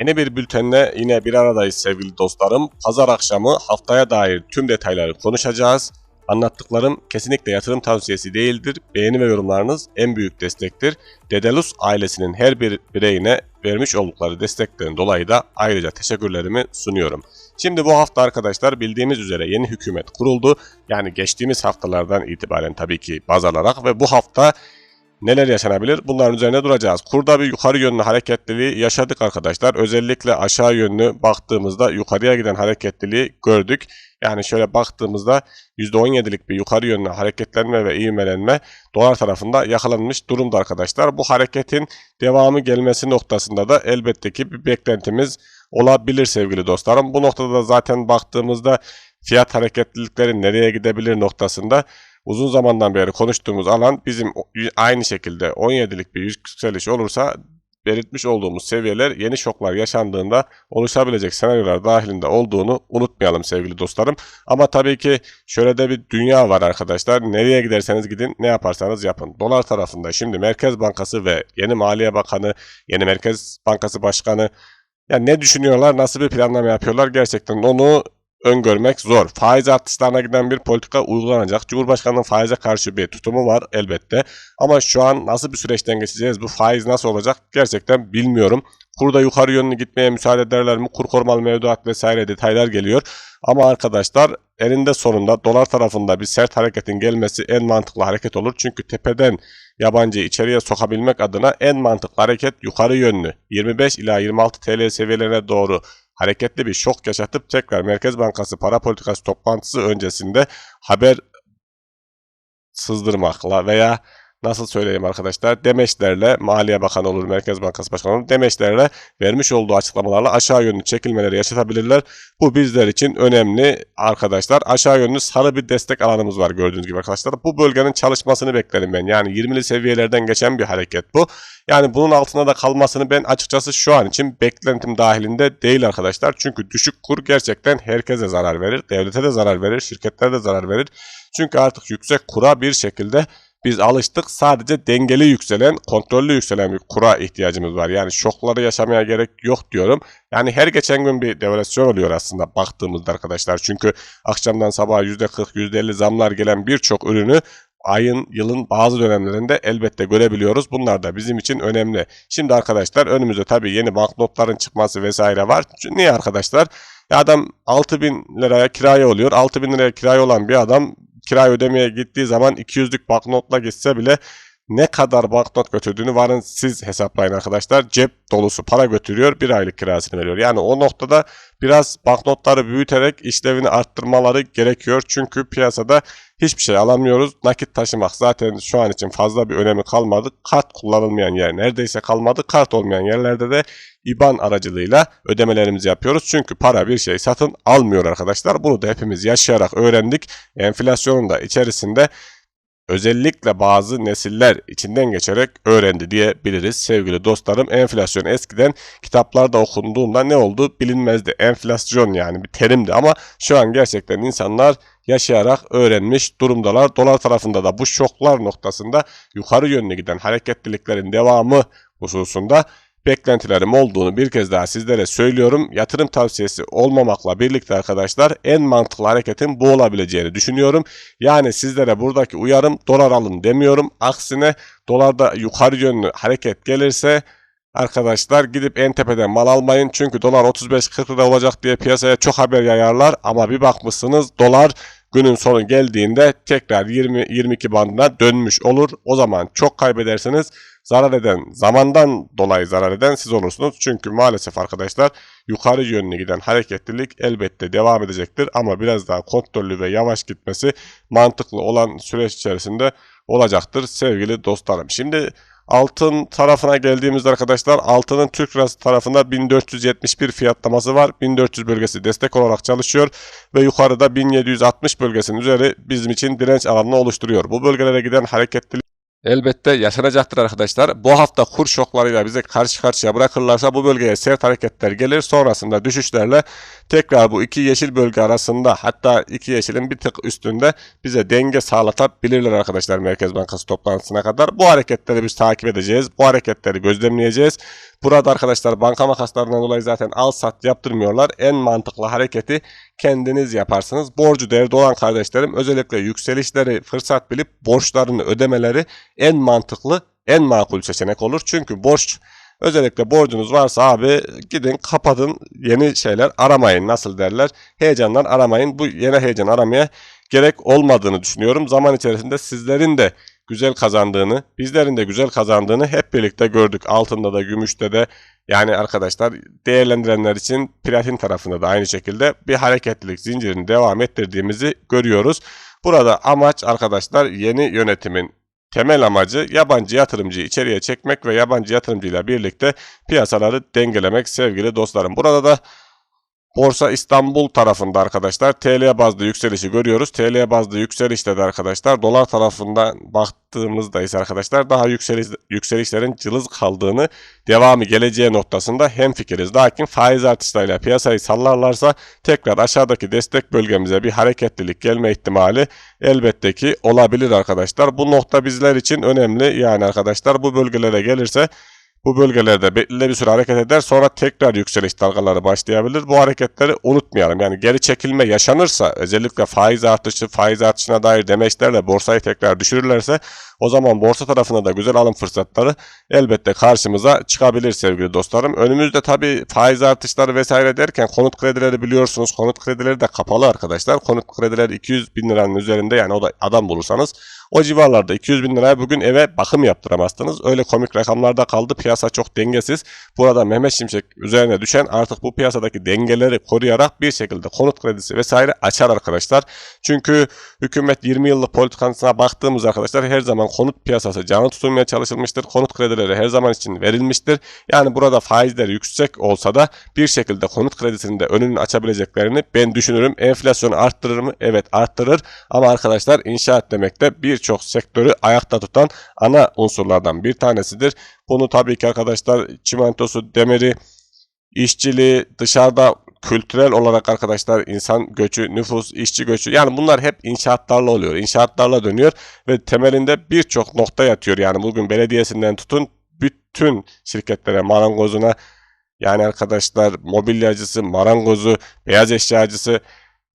Yeni bir bültenle yine bir aradayız sevgili dostlarım. Pazar akşamı haftaya dair tüm detayları konuşacağız. Anlattıklarım kesinlikle yatırım tavsiyesi değildir. Beğeni ve yorumlarınız en büyük destektir. Dedelus ailesinin her bir bireyine vermiş oldukları desteklerin dolayı da ayrıca teşekkürlerimi sunuyorum. Şimdi bu hafta arkadaşlar bildiğimiz üzere yeni hükümet kuruldu. Yani geçtiğimiz haftalardan itibaren tabii ki baz alarak ve bu hafta neler yaşanabilir? Bunların üzerine duracağız. Kurda bir yukarı yönlü hareketliliği yaşadık arkadaşlar. Özellikle aşağı yönlü baktığımızda yukarıya giden hareketliliği gördük. Yani şöyle baktığımızda %17'lik bir yukarı yönlü hareketlenme ve ivmelenme dolar tarafında yakalanmış durumda arkadaşlar. Bu hareketin devamı gelmesi noktasında da elbette ki bir beklentimiz olabilir sevgili dostlarım. Bu noktada da zaten baktığımızda fiyat hareketlilikleri nereye gidebilir noktasında uzun zamandan beri konuştuğumuz alan bizim aynı şekilde 17'lik bir yükseliş olursa belirtmiş olduğumuz seviyeler yeni şoklar yaşandığında oluşabilecek senaryolar dahilinde olduğunu unutmayalım sevgili dostlarım. Ama tabii ki şöyle de bir dünya var arkadaşlar. Nereye giderseniz gidin ne yaparsanız yapın. Dolar tarafında şimdi Merkez Bankası ve yeni Maliye Bakanı, yeni Merkez Bankası Başkanı yani ne düşünüyorlar, nasıl bir planlama yapıyorlar gerçekten onu öngörmek zor. Faiz artışlarına giden bir politika uygulanacak. Cumhurbaşkanının faize karşı bir tutumu var elbette. Ama şu an nasıl bir süreçten geçeceğiz, bu faiz nasıl olacak gerçekten bilmiyorum. Kurda yukarı yönlü gitmeye müsaade ederler mi? Kur korumalı mevduat vesaire detaylar geliyor. Ama arkadaşlar elinde sonunda dolar tarafında bir sert hareketin gelmesi en mantıklı hareket olur. Çünkü tepeden yabancıyı içeriye sokabilmek adına en mantıklı hareket yukarı yönlü. 25 ila 26 TL seviyelerine doğru hareketli bir şok yaşatıp tekrar Merkez Bankası para politikası toplantısı öncesinde haber sızdırmakla veya nasıl söyleyeyim arkadaşlar demeçlerle Maliye Bakanı olur, Merkez Bankası Başkanı olur demeçlerle vermiş olduğu açıklamalarla aşağı yönlü çekilmeleri yaşatabilirler. Bu bizler için önemli arkadaşlar. Aşağı yönlü sarı bir destek alanımız var gördüğünüz gibi arkadaşlar. Bu bölgenin çalışmasını beklerim ben. Yani 20'li seviyelerden geçen bir hareket bu. Yani bunun altında da kalmasını ben açıkçası şu an için beklentim dahilinde değil arkadaşlar. Çünkü düşük kur gerçekten herkese zarar verir. Devlete de zarar verir, şirketlere de zarar verir. Çünkü artık yüksek kura bir şekilde biz alıştık sadece dengeli yükselen, kontrollü yükselen bir kura ihtiyacımız var. Yani şokları yaşamaya gerek yok diyorum. Yani her geçen gün bir devalüasyon oluyor aslında baktığımızda arkadaşlar. Çünkü akşamdan sabaha %40, %50 zamlar gelen birçok ürünü ayın, yılın bazı dönemlerinde elbette görebiliyoruz. Bunlar da bizim için önemli. Şimdi arkadaşlar önümüzde tabii yeni banknotların çıkması vesaire var. Niye arkadaşlar? Ya adam 6000 liraya kiraya oluyor. 6000 liraya kiraya olan bir adam kira ödemeye gittiği zaman 200'lük banknotla gitse bile ne kadar banknot götürdüğünü varın siz hesaplayın arkadaşlar. Cep dolusu para götürüyor bir aylık kirasını veriyor. Yani o noktada biraz banknotları büyüterek işlevini arttırmaları gerekiyor. Çünkü piyasada hiçbir şey alamıyoruz. Nakit taşımak zaten şu an için fazla bir önemi kalmadı. Kart kullanılmayan yer neredeyse kalmadı. Kart olmayan yerlerde de IBAN aracılığıyla ödemelerimizi yapıyoruz. Çünkü para bir şey satın almıyor arkadaşlar. Bunu da hepimiz yaşayarak öğrendik. Enflasyonun da içerisinde özellikle bazı nesiller içinden geçerek öğrendi diyebiliriz sevgili dostlarım. Enflasyon eskiden kitaplarda okunduğunda ne oldu bilinmezdi. Enflasyon yani bir terimdi ama şu an gerçekten insanlar yaşayarak öğrenmiş durumdalar. Dolar tarafında da bu şoklar noktasında yukarı yönlü giden hareketliliklerin devamı hususunda beklentilerim olduğunu bir kez daha sizlere söylüyorum. Yatırım tavsiyesi olmamakla birlikte arkadaşlar en mantıklı hareketin bu olabileceğini düşünüyorum. Yani sizlere buradaki uyarım dolar alın demiyorum. Aksine dolarda yukarı yönlü hareket gelirse Arkadaşlar gidip en tepeden mal almayın çünkü dolar 35-40 lira olacak diye piyasaya çok haber yayarlar ama bir bakmışsınız dolar günün sonu geldiğinde tekrar 20-22 bandına dönmüş olur. O zaman çok kaybedersiniz. Zarar eden, zamandan dolayı zarar eden siz olursunuz. Çünkü maalesef arkadaşlar yukarı yönlü giden hareketlilik elbette devam edecektir. Ama biraz daha kontrollü ve yavaş gitmesi mantıklı olan süreç içerisinde olacaktır sevgili dostlarım. Şimdi Altın tarafına geldiğimizde arkadaşlar altının Türk lirası tarafında 1471 fiyatlaması var. 1400 bölgesi destek olarak çalışıyor ve yukarıda 1760 bölgesinin üzeri bizim için direnç alanını oluşturuyor. Bu bölgelere giden hareketlilik elbette yaşanacaktır arkadaşlar. Bu hafta kur şoklarıyla bizi karşı karşıya bırakırlarsa bu bölgeye sert hareketler gelir. Sonrasında düşüşlerle tekrar bu iki yeşil bölge arasında hatta iki yeşilin bir tık üstünde bize denge sağlatabilirler arkadaşlar Merkez Bankası toplantısına kadar. Bu hareketleri biz takip edeceğiz. Bu hareketleri gözlemleyeceğiz. Burada arkadaşlar banka makaslarından dolayı zaten al sat yaptırmıyorlar. En mantıklı hareketi kendiniz yaparsınız. Borcu derdi olan kardeşlerim özellikle yükselişleri fırsat bilip borçlarını ödemeleri en mantıklı, en makul seçenek olur. Çünkü borç özellikle borcunuz varsa abi gidin kapatın yeni şeyler aramayın nasıl derler. Heyecandan aramayın. Bu yeni heyecan aramaya gerek olmadığını düşünüyorum. Zaman içerisinde sizlerin de güzel kazandığını, bizlerin de güzel kazandığını hep birlikte gördük. Altında da, gümüşte de yani arkadaşlar değerlendirenler için platin tarafında da aynı şekilde bir hareketlilik zincirini devam ettirdiğimizi görüyoruz. Burada amaç arkadaşlar yeni yönetimin temel amacı yabancı yatırımcıyı içeriye çekmek ve yabancı yatırımcıyla birlikte piyasaları dengelemek sevgili dostlarım. Burada da Borsa İstanbul tarafında arkadaşlar TL bazlı yükselişi görüyoruz. TL bazlı yükselişte de arkadaşlar dolar tarafından baktığımızda ise arkadaşlar daha yükseliş, yükselişlerin cılız kaldığını devamı geleceği noktasında hemfikiriz. Lakin faiz artışlarıyla piyasayı sallarlarsa tekrar aşağıdaki destek bölgemize bir hareketlilik gelme ihtimali elbette ki olabilir arkadaşlar. Bu nokta bizler için önemli. Yani arkadaşlar bu bölgelere gelirse bu bölgelerde belirli bir süre hareket eder sonra tekrar yükseliş dalgaları başlayabilir. Bu hareketleri unutmayalım. Yani geri çekilme yaşanırsa özellikle faiz artışı, faiz artışına dair demeçlerle borsayı tekrar düşürürlerse o zaman borsa tarafında da güzel alım fırsatları elbette karşımıza çıkabilir sevgili dostlarım. Önümüzde tabi faiz artışları vesaire derken konut kredileri biliyorsunuz. Konut kredileri de kapalı arkadaşlar. Konut kredileri 200 bin liranın üzerinde yani o da adam bulursanız o civarlarda 200 bin liraya bugün eve bakım yaptıramazsınız. Öyle komik rakamlarda kaldı. Piyasa çok dengesiz. Burada Mehmet Şimşek üzerine düşen artık bu piyasadaki dengeleri koruyarak bir şekilde konut kredisi vesaire açar arkadaşlar. Çünkü hükümet 20 yıllık politikasına baktığımız arkadaşlar her zaman konut piyasası canlı tutulmaya çalışılmıştır. Konut kredileri her zaman için verilmiştir. Yani burada faizler yüksek olsa da bir şekilde konut kredisinin de önünü açabileceklerini ben düşünürüm. Enflasyonu arttırır mı? Evet arttırır. Ama arkadaşlar inşaat demek de birçok sektörü ayakta tutan ana unsurlardan bir tanesidir. Bunu tabii ki arkadaşlar çimentosu, demiri, işçiliği, dışarıda kültürel olarak arkadaşlar insan göçü, nüfus, işçi göçü yani bunlar hep inşaatlarla oluyor. İnşaatlarla dönüyor ve temelinde birçok nokta yatıyor. Yani bugün belediyesinden tutun bütün şirketlere, marangozuna yani arkadaşlar mobilyacısı, marangozu, beyaz eşyacısı,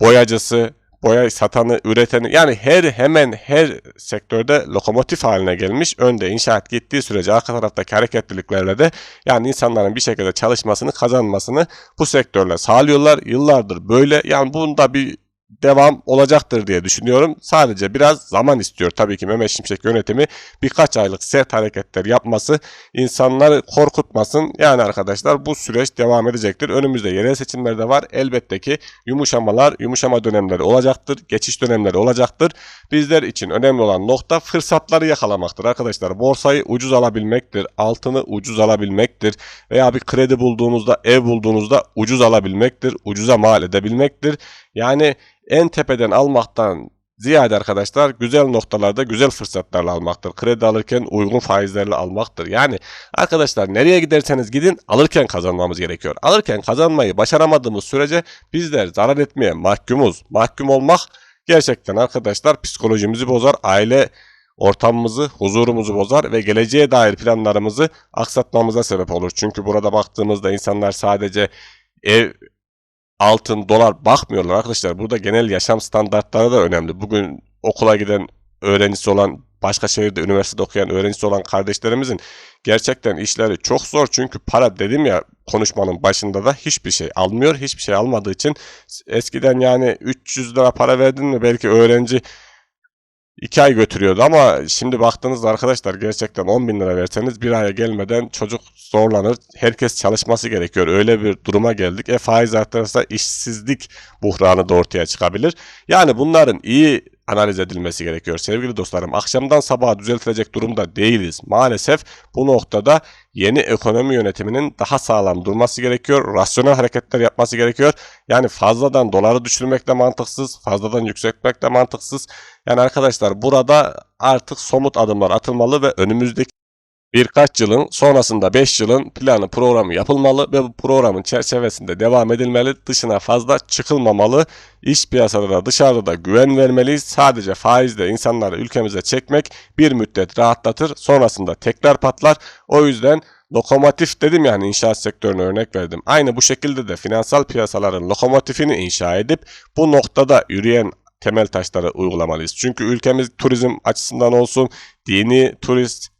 boyacısı, boya satanı, üreteni yani her hemen her sektörde lokomotif haline gelmiş. Önde inşaat gittiği sürece arka taraftaki hareketliliklerle de yani insanların bir şekilde çalışmasını, kazanmasını bu sektörle sağlıyorlar. Yıllardır böyle yani bunda bir devam olacaktır diye düşünüyorum. Sadece biraz zaman istiyor tabii ki Mehmet Şimşek yönetimi birkaç aylık sert hareketler yapması insanları korkutmasın. Yani arkadaşlar bu süreç devam edecektir. Önümüzde yerel seçimler de var. Elbette ki yumuşamalar, yumuşama dönemleri olacaktır. Geçiş dönemleri olacaktır. Bizler için önemli olan nokta fırsatları yakalamaktır arkadaşlar. Borsayı ucuz alabilmektir. Altını ucuz alabilmektir. Veya bir kredi bulduğunuzda, ev bulduğunuzda ucuz alabilmektir. Ucuza mal edebilmektir. Yani en tepeden almaktan ziyade arkadaşlar güzel noktalarda güzel fırsatlarla almaktır. Kredi alırken uygun faizlerle almaktır. Yani arkadaşlar nereye giderseniz gidin alırken kazanmamız gerekiyor. Alırken kazanmayı başaramadığımız sürece bizler zarar etmeye mahkumuz. Mahkum olmak gerçekten arkadaşlar psikolojimizi bozar, aile ortamımızı, huzurumuzu bozar ve geleceğe dair planlarımızı aksatmamıza sebep olur. Çünkü burada baktığımızda insanlar sadece ev altın, dolar bakmıyorlar arkadaşlar. Burada genel yaşam standartları da önemli. Bugün okula giden öğrencisi olan, başka şehirde üniversitede okuyan öğrencisi olan kardeşlerimizin gerçekten işleri çok zor. Çünkü para dedim ya konuşmanın başında da hiçbir şey almıyor. Hiçbir şey almadığı için eskiden yani 300 lira para verdin mi belki öğrenci 2 ay götürüyordu ama şimdi baktığınızda arkadaşlar gerçekten 10 bin lira verseniz bir aya gelmeden çocuk zorlanır. Herkes çalışması gerekiyor. Öyle bir duruma geldik. E faiz artarsa işsizlik buhranı da ortaya çıkabilir. Yani bunların iyi analiz edilmesi gerekiyor sevgili dostlarım. Akşamdan sabaha düzeltilecek durumda değiliz. Maalesef bu noktada yeni ekonomi yönetiminin daha sağlam durması gerekiyor. Rasyonel hareketler yapması gerekiyor. Yani fazladan doları düşürmek de mantıksız, fazladan yükseltmek de mantıksız. Yani arkadaşlar burada artık somut adımlar atılmalı ve önümüzdeki birkaç yılın sonrasında 5 yılın planı programı yapılmalı ve bu programın çerçevesinde devam edilmeli. Dışına fazla çıkılmamalı. İş piyasada da dışarıda da güven vermeliyiz. Sadece faizle insanları ülkemize çekmek bir müddet rahatlatır. Sonrasında tekrar patlar. O yüzden lokomotif dedim yani inşaat sektörüne örnek verdim. Aynı bu şekilde de finansal piyasaların lokomotifini inşa edip bu noktada yürüyen temel taşları uygulamalıyız. Çünkü ülkemiz turizm açısından olsun, dini turist,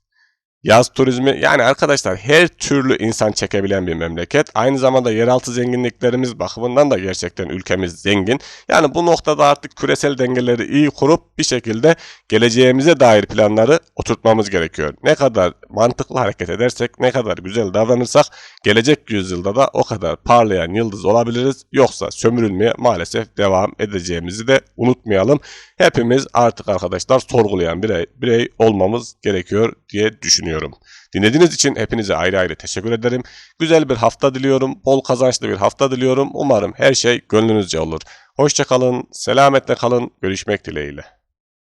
Yaz turizmi yani arkadaşlar her türlü insan çekebilen bir memleket. Aynı zamanda yeraltı zenginliklerimiz bakımından da gerçekten ülkemiz zengin. Yani bu noktada artık küresel dengeleri iyi kurup bir şekilde geleceğimize dair planları oturtmamız gerekiyor. Ne kadar mantıklı hareket edersek, ne kadar güzel davranırsak gelecek yüzyılda da o kadar parlayan yıldız olabiliriz. Yoksa sömürülmeye maalesef devam edeceğimizi de unutmayalım. Hepimiz artık arkadaşlar sorgulayan birey, birey olmamız gerekiyor diye düşünüyorum. Dinlediğiniz için hepinize ayrı ayrı teşekkür ederim. Güzel bir hafta diliyorum. Bol kazançlı bir hafta diliyorum. Umarım her şey gönlünüzce olur. Hoşçakalın, selametle kalın. Görüşmek dileğiyle.